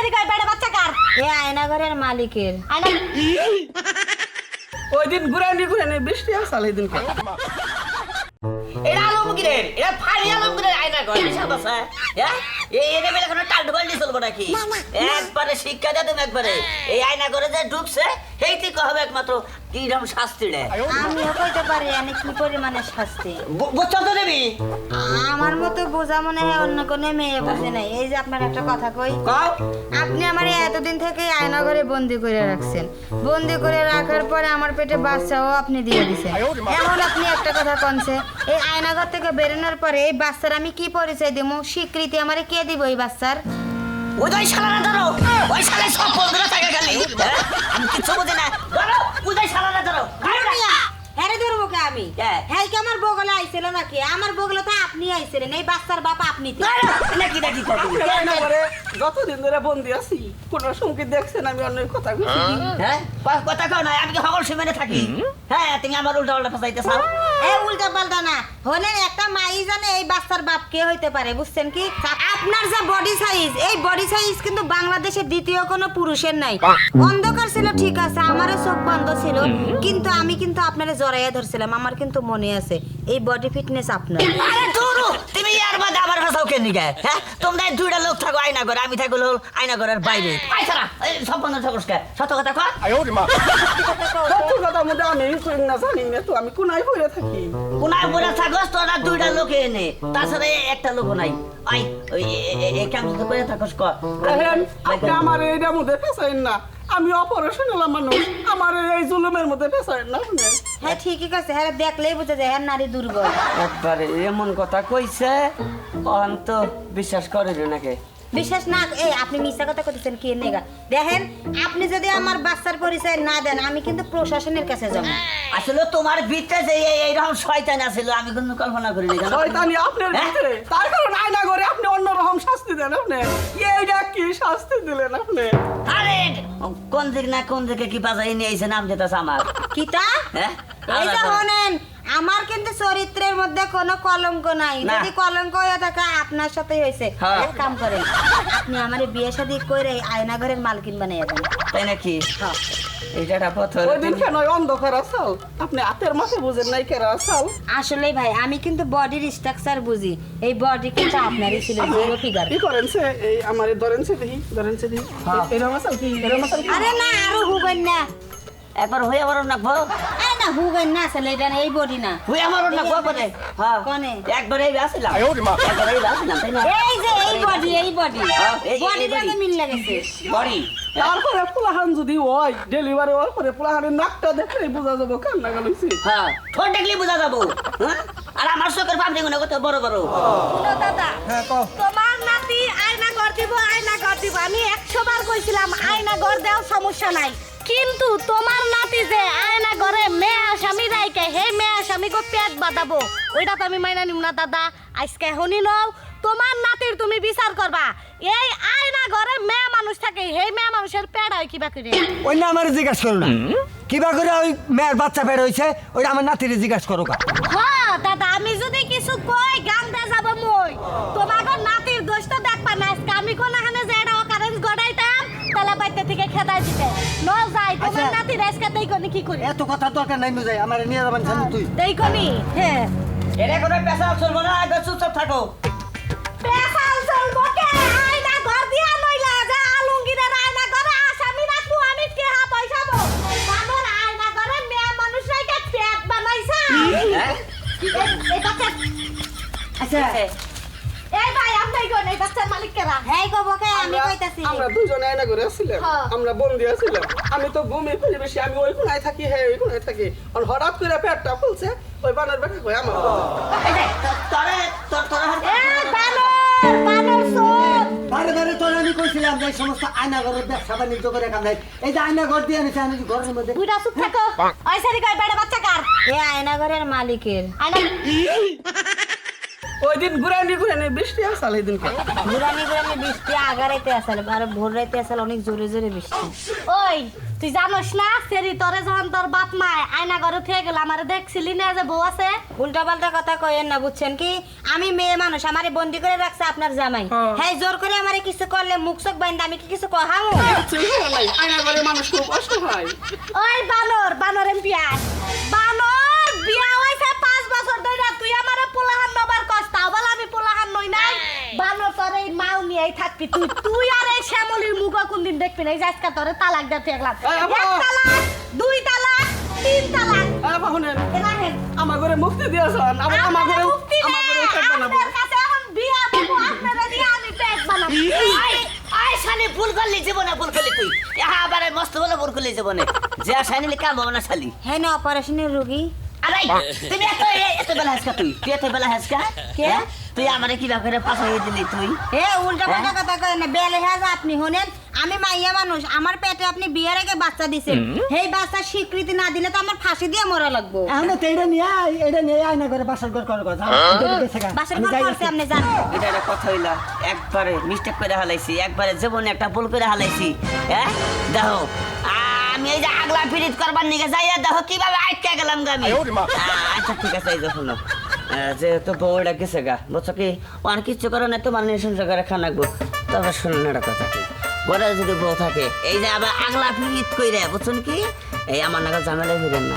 সারি কয় বেড়া বাচ্চা কার? এ আয়নাঘরের মালিকের। আয়না ওই দিন ঘুরানি ঘুরানি বৃষ্টি আসাল দিন এটা আলমগীরের এটা ফাড়ি আলমগীরের আয়না ঘর হিসাব আছে হ্যাঁ এনে বেলা কোনো টাল ঢুকাল চলবো নাকি? একবারে শিক্ষা দিয়ে একবারে। এই আয়না করে যে ঢুকছে সেই থেকে হবে একমাত্র কিরম শাস্তি রে। আমিও কইতে পারি আমি কি পরিমাণে শাস্তি? বুঝছ তো দেবি? আমার মতো বোঝা মনে হয় অন্য কোনো মেয়ে বোঝে নাই। এই যে আপনার একটা কথা কই। কও। আপনি আমার এতদিন থেকে আয়নাঘরে বন্দি করে রাখছেন। বন্দি করে রাখার পরে আমার পেটে বাচ্চাও আপনি দিয়ে দিছেন। এমন আপনি একটা কথা কনছে এই আয়নাঘর থেকে বেরোনোর পরে এই বাচ্চার আমি কি পরিচয় দেবো? স্বীকৃতি আমারে কে দিব এই বাচ্চার? ওই ওই শালারা ধরো ওই শালায় সব বন্ধুরা থাকে গেলি হ্যাঁ? আমি কিছু বুঝি না ধরো ওই তো ওই শালারা ধরো হ্যাঁ ধরবো কে আমি হ্যাঁ। হ্যাঁ কি আমার বগলে নাকি আমার বগলে তো আপনি আইছিলেন এই বাচ্চার বাপ আপনি তো। ধরো, নাকি নাকি কত আয়না ঘরে যতদিন ধরে বন্দি আছি কোন সময় দেখছেন আমি অন্যের কথা কইছি। হ্যাঁ? ক- কথা কও না আমি কি সকল সিমেনে থাকি? হ্যাঁ তুমি আমার উল্টা উল্টা ফসাইতে চাও। এই উল্টা পাল্টা না হলেন একটা মাই জানে এই বাচ্চার বাপ কে হইতে পারে বুঝছেন কি? আপনার যে বডি সাইজ এই বডি সাইজ কিন্তু বাংলাদেশে দ্বিতীয় কোনো পুরুষের নাই। অন্ধকার ছিল ঠিক আছে আমারও চোখ বন্ধ ছিল কিন্তু আমি কিন্তু আপনারে জড়াইয়া ধরছিলাম আমার কিন্তু মনে আছে এই বডি ফিটনেস আপনার। আরে ধরো তুমি ইয়ার বাদে আবার ফসাও কেন নিকে হ্যাঁ? তোমরা দুইটা লোক থাকো আয়না ঘরে। আমি থাকো আয়না ঘরের বাইরে। আইসারা সব বন্ধ থাকোস কে কথা কয় সত্যি কথা মধ্যে আমি কই না জানি না তো আমি কোনায় পড়ে থাকি? কোনায় পড়ে থাকোস তোরা দুইটা লোক এনে। তাছাড়া একটা লোক নাই। আই কেমন করে থাকোস কর। দেখেন আপনি আমার এইটার মধ্যে ফেসাইন না। আমি অপারেশন হলাম মানুষ। আমার এই জুলুমের মধ্যে ফেসাইন না আপনি? হ্যাঁ ঠিকই আছে হ্যাঁ দেখলেই বুঝা যায় হ্যাঁ নারী দুর্বল। একবারে এমন কথা কইছে অন্ত বিশ্বাস করে নাকি? বিশ্বাস না এই আপনি মিথ্যা কথা করতেছেন কি নেগা? দেখেন আপনি যদি আমার বাচ্চার পরিচয় না দেন আমি কিন্তু প্রশাসনের কাছে যাব। আসলে তোমার ভিতরে যে এই- এইরকম শয়তান আছিল আমি কিন্তু কল্পনা করিনি জানো? শয়তানি আপনার হ্যাঁ? ভিতরে? তার কারণ আয়না করে আপনি অন্য রকম শাস্তি দেন আপনি। শাস্তি দিলেন আপনি আরে কোন দিক না কোন দিকে কি বাজাই নিয়ে আইছে নাম যেতেছে আমার? কিতা? হ্যাঁ? এই যে শোনেন আমার কিন্তু চরিত্রের মধ্যে কোনো কলঙ্ক নাই। যদি কলঙ্ক হয়ে থাকে আপনার সাথে হয়েছে হ্যাঁ। এক কাম করেন আপনি আমার বিয়ে শাদী করে আয়নাঘরের মালকিন বানিয়ে দেন। তাই নাকি? এইটা পাথর ওই দিন কেন ওই অন্ধকার আসাল? আপনি হাতের মাসে বুঝেন নাই কেন আসাল? আসলে ভাই আমি কিন্তু বডির স্ট্রাকচার বুঝি। এই বডি কিন্তু আপনারই ছিল জিরো ফিগার কি করেন সে? এই আমার ধরেন সে দেখি ধরেন সে দেখি। এরকম আসাল কি? এরকম আসাল আরে না আরও হুবেন না। একবার হয়ে আবার না এই না না আসলে এটা না, এই বডি না। হয়ে আমার হ্যাঁ কনে? একবার এই আসিলাম একবার এই আসিলাম তাই না? এই যে এই বডি এই বডি। হ্যাঁ, এই- এই বডি। body। মিল লাগেছে। বড়ি। তারপরে পোলাহান যদি হয় ডেলিভারি হওয়ার পরে পোলাহানের নাকটা দেখলে বোঝা যাব কান্না গেলছি। হ্যাঁ ঠোঁট দেখলে বোঝা যাব। হ্যাঁ? আর আমার চোখের পাপড়ি গুলো কত বড় বড়। শুনো দাদা তোমার নাতি আয়না ঘর দিব আয়না ঘর দিব। আমি একশো বার কইছিলাম আয়না ঘর দেওয়ার সমস্যা নাই। কিন্তু তোমার নাতি যে আয়না ঘরে মেয়ে আসামি রাইকে হে মেয়ে আসামি গো পেট বাঁধাবো। ওইটা তো আমি মাইনা নিম না দাদা। আজকে শুনি নও তোমার নাতির তুমি বিচার করবা। এই আয়না ঘরে মেয়ে মানুষ থাকে হে মেয়ে মানুষের পেট হয় কিবা করে? ওই না আমার জিজ্ঞাসা করো না। কিবা করে ওই মেয়ের বাচ্চা বের হয়েছে ওইটা আমার নাতিরে জিজ্ঞাসা করো কা হ্যাঁ দাদা আমি যদি কিছু কই গান দে যাব মই। তোমাকে নাতির দোষ তো দেখবা না আজকে আমি কোন খেদাই দিতে ন যাই তোমার আচ্ছা। নাতির আজকে কোনি কি করি? এত কথা দরকার নাই নুজাই আমার নিয়ে যাবেন তুই তাই। কোনি হ্যাঁ। এটা কোনো পেশা চলবো না একবার চুপচাপ থাকো। কোন এই বাচ্চার মালিক কেরা? হেই গো বকে আমি কইতাছি। আমরা দুজনে আয়না করে হ্যাঁ। আমরা বন্দি আছিলাম। আমি তো ঘুমিয়ে ফিরে বেশি আমি ওই কোনায় থাকি হ্যাঁ ওই কোনায় থাকি। আর হঠাৎ করে পেটটা ফুলছে ওই বানর বেটা কই আমার এই যে, তো- তোরে তোর বানর বানর সোর বারে বারে তোর আমি কইছিলাম যে সমস্ত ব্যবসা বাণিজ্য করে কাম নাই। এই যে আয়না ঘর দিয়ে আমি ঘরের মধ্যে। বুড়া চুপ থাকো। ওই সারি কয় বেড়া বাচ্চা কার? এ আয়নাঘরের মালিকের। আয়না ওই দিন ঘুরানি ঘুরানি বৃষ্টি আসাল গুরানি গুরানি বৃষ্টি আগারাইতে আসলে আর ভোর রাইতে আসলে অনেক জোরে জোরে বৃষ্টি। ওই তুই জানোস না সেরি তোরে যখন তোর বাপ মা আয়না ঘরে থেকে গেল আমারে দেখছিলি না যে বউ আছে? উল্টা পাল্টা কথা কইেন না বুঝছেন কি? আমি মেয়ে মানুষ আমারে বন্দি করে রাখছে আপনার জামাই। হ্যাঁ। জোর করে আমারে কিছু করলে মুখ চোখ বাইন্দা আমি কি কিছু কহামু? নাই আয়না ঘরে মানুষ খুব কষ্ট হয় ওই বানর বানর এমপিআর বানর বিয়া হইছে পাঁচ বছর ধরে তুই আমারে পোলাহান নবার কস্তা বল আমি পোলাহান নই নাই বানর তোর এই মাও নিয়েই থাকবি তুই। তুই আর এই শ্যামলির মুখ কোনদিন দেখবি না? এই যে আজকে তোরে তালাক দিতে গেলাম এই এক তালাক দুই তালাক তিন তালাক। আমার ঘরে মুক্তি দিয়েছেন। আবার আমার ঘরে মুক্তি আমার ঘরে আপনার কাছে এখন বিয়া দেবো আপনারা দিয়ে আমি পেট বানাবো। আই আই ভুল করলি জীবনে ভুল করলি তুই। আবার মস্ত বলে ভুল করলি জীবনে। যে শালি কাম হবে না শালি? হ্যাঁ না অপারেশনের রোগী। আরে তুমি এত বেলা হাসকা তুই? তুই এত বেলা হাসকা কে? হ্যাঁ? তুই আমারে কি করে ফাঁসাই দিলি তুই? এ উল্টা পাল্টা কথা কয় না বেলে হাজ আপনি হনেন আমি মাইয়া মানুষ আমার পেটে আপনি বিয়ের আগে বাচ্চা দিছেন। সেই বাচ্চার স্বীকৃতি না দিলে তো আমার ফাঁসি দিয়ে মরা লাগবো। এখন তো এটা নিয়ে এটা নিয়ে আয়না করে বাসার ঘর করার কথা বাসার ঘর করছে আপনি জান এটা একটা কথা হইলা একবারে মিস্টেক করে হালাইছি একবারে জীবনে একটা ভুল করে হালাইছি হ্যাঁ? দেখো আমি এই যে আগলা করবার নিকে দেখো কীভাবে আটকে গেলাম গা আমি। আচ্ছা ঠিক আছে এই যে শোনো। যেহেতু বউটা গেছে গা বুঝছ কি? অনেক কিছু করে না তোমার নিয়ে সংসার করে খানাকবো তারপর শুনুন একটা কথা কি যদি বউ থাকে এই যে আবার আগলা পিরিত কইরে বুঝছেন কি? এই আমার নাগা ঝামেলা ফিরেন না।